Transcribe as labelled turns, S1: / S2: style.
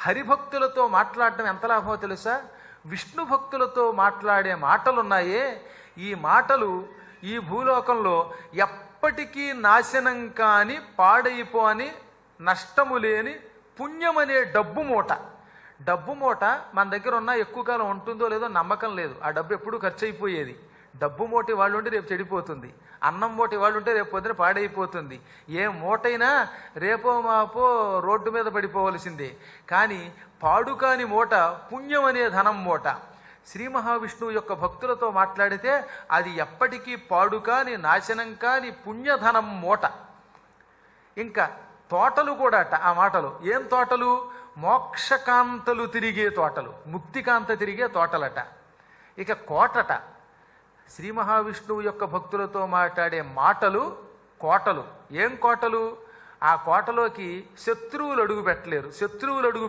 S1: హరిభక్తులతో మాట్లాడటం ఎంత లాభమో తెలుసా? విష్ణు భక్తులతో మాట్లాడే మాటలున్నాయే. ఈ మాటలు ఈ భూలోకంలో ఎప్పటికీ నాశనం కాని పాడైపోని నష్టము లేని పుణ్యమనే డబ్బు మూట. డబ్బు మూట మన దగ్గర ఉన్న ఎక్కువ కాలం ఉంటుందో లేదో నమ్మకం లేదు. ఆ డబ్బు ఎప్పుడూ ఖర్చు అయిపోయేది. డబ్బు మోటి వాళ్ళు ఉంటే రేపు చెడిపోతుంది. అన్నం మోటి వాళ్ళు ఉంటే రేపు పొద్దున పాడైపోతుంది. ఏ మూటైనా రేపో మాపో రోడ్డు మీద పడిపోవలసిందే. కానీ పాడుకాని మూట పుణ్యం అనే ధనం మూట. శ్రీ మహావిష్ణువు యొక్క భక్తులతో మాట్లాడితే అది ఎప్పటికీ పాడుకాని నాశనం కాని పుణ్యధనం మూట. ఇంకా తోటలు కూడా అట ఆ మాటలు. ఏం తోటలు? మోక్షకాంతలు తిరిగే తోటలు. ముక్తికాంత తిరిగే తోటలట. ఇక కోటట. శ్రీ మహావిష్ణువు యొక్క భక్తులతో మాట్లాడే మాటలు కోటలు. ఏం కోటలు? ఆ కోటలోకి శత్రువులు అడుగు పెట్టలేరు. శత్రువులు అడుగు